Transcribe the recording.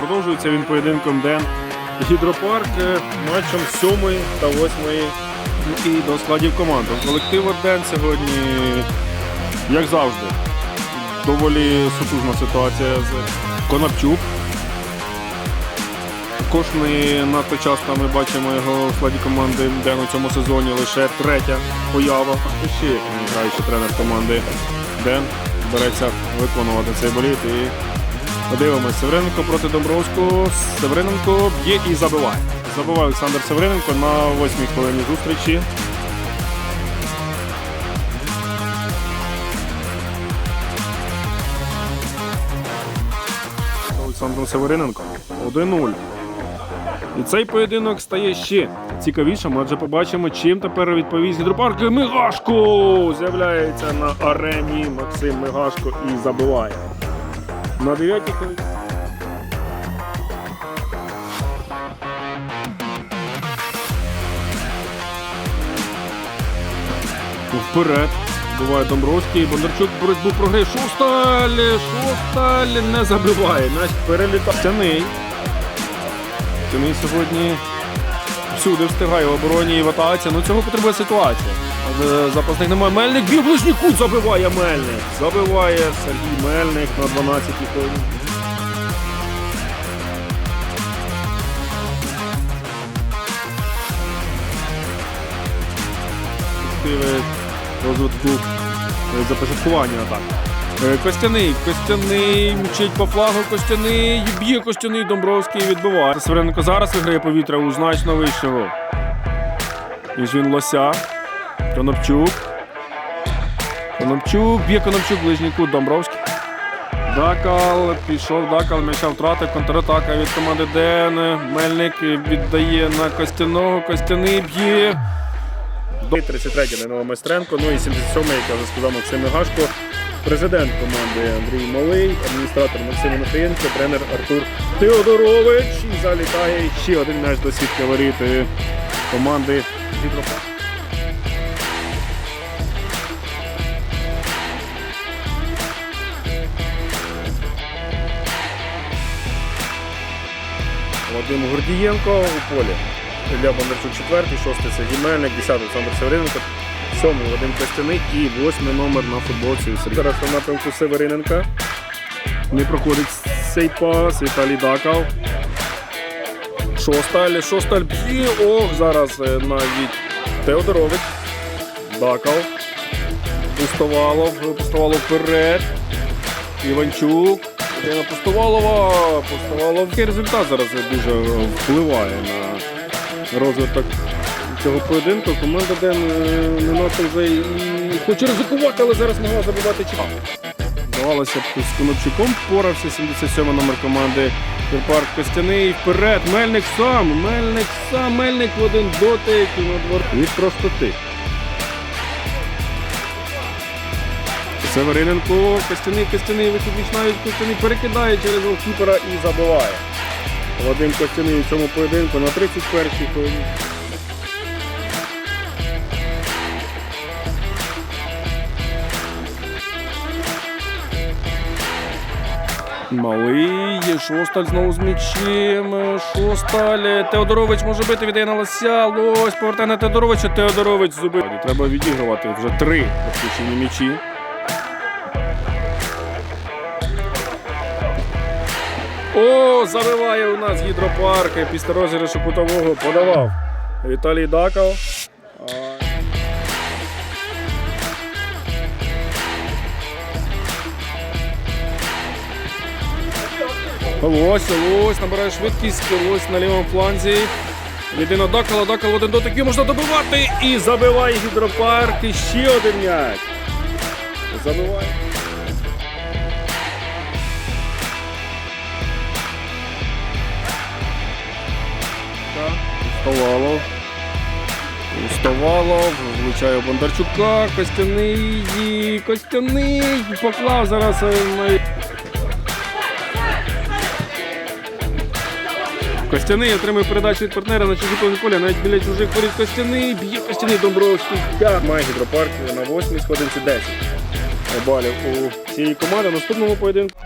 Закінчився він поєдинком Ден Гідропарк е, матчем 7 та 8 і до складів команди. Колектив Ден сьогодні, як завжди, доволі сутужна ситуація з Конопчук. Не надто часто ми бачимо його в складі команди Ден у цьому сезоні лише третя поява. І ще граючий тренер команди Ден береться виконувати цей боліт. І подивимось, Севериненко проти Домбровського. Севериненко б'є і забиває. Забиває Олександр Севериненко на восьмій хвилині зустрічі. Олександром Севериненко 1-0. І цей поєдинок стає ще цікавішим, адже побачимо, чим тепер відповість гідропарк. Мигашко з'являється на арені. Максим Мигашко і забиває. На 9 хвилині. Вперед. Буває Домбровський. Бондарчук боротьбу програє. Шосталь! Шосталь не забиває. Навіть перелітає. Тяний. Тяний сьогодні всюди встигає в обороні і в атаці. Ну цього потребує ситуація. Але Запасних немає. Мельник б'є ближній забиває Мельник. Забиває Сергій Мельник на 12-й хвилині. Розвитку е, започаткування атак. Е, Костяний, Костяний мчить по флагу, Костяний, б'є Костяний, Домбровський відбиває. Сверенко зараз виграє повітря у значно вищого. Ніж він лося. Конопчук. Конопчук, б'є Конопчук, ближній кут Домбровський. Дакал, пішов Дакал, м'яча втратив, контратака від команди Ден. Мельник віддає на Костяного, Костяний б'є. 33-й Данило Майстренко, ну і 77-й, як я вже сказав, Максим Мигашко. Президент команди Андрій Малий, адміністратор Максим Матвієнко, тренер Артур Теодорович. І залітає ще один м'яч до сітки е, команди Гідропарк. Вадим Гордієнко у полі. Ілля Бондарчук четвертий, шостий Сергій Мельник, десятий Олександр Севериненко, сьомий Вадим Костяний і восьмий номер на футболці. Зараз у напрямку Севериненка. Не проходить цей пас. Віталій Дакав. Шосталь, Шосталь б'є. Ох, зараз е, навіть Теодорович. Дакав. Пустовалов. Пустовалов вперед. Іванчук. Ірина Пустовалова. Пустовалов. Який результат зараз дуже впливає на розвиток цього поєдинку. Команда Ден е, не надто вже і хоче ризикувати, але зараз могла забивати Чіпа. Здавалося б, з Конопчуком впорався 77 номер команди Парк Костяний. Вперед. Мельник сам. Мельник сам. Мельник в один дотик і на двор. Від простоти. Севериненко, Костяний, Костяний, вихід навіть Костяний перекидає через голкіпера і забиває. Вадим Костяний у цьому поєдинку на 31-й хвилині. Малий, Шосталь знову з м'ячем. Шосталь. Теодорович може бити, віддає на лося. Лось повертає на Теодоровича. Теодорович зубив. Треба відігрувати вже три розпущені м'ячі. О, забиває у нас гідропарк після розіграшу кутового подавав Віталій Даков. Лось, лось, набирає швидкість, лось на лівому фланзі. Єдино Дакала, Дакал один дотик, його можна добивати і забиває гідропарк. І ще один м'яч. Забиває. Уставалов. Уставалов. Влучає Бондарчука. Костяний. Костяний. Поклав зараз. е, Костяний отримує передачу від партнера на чужі полі поля. Навіть біля чужих воріт Костяний. Б'є Костяний Домбровський. Має гідропарк на восьмій сходинці 10 балів у цієї команди. Наступному поєдинку.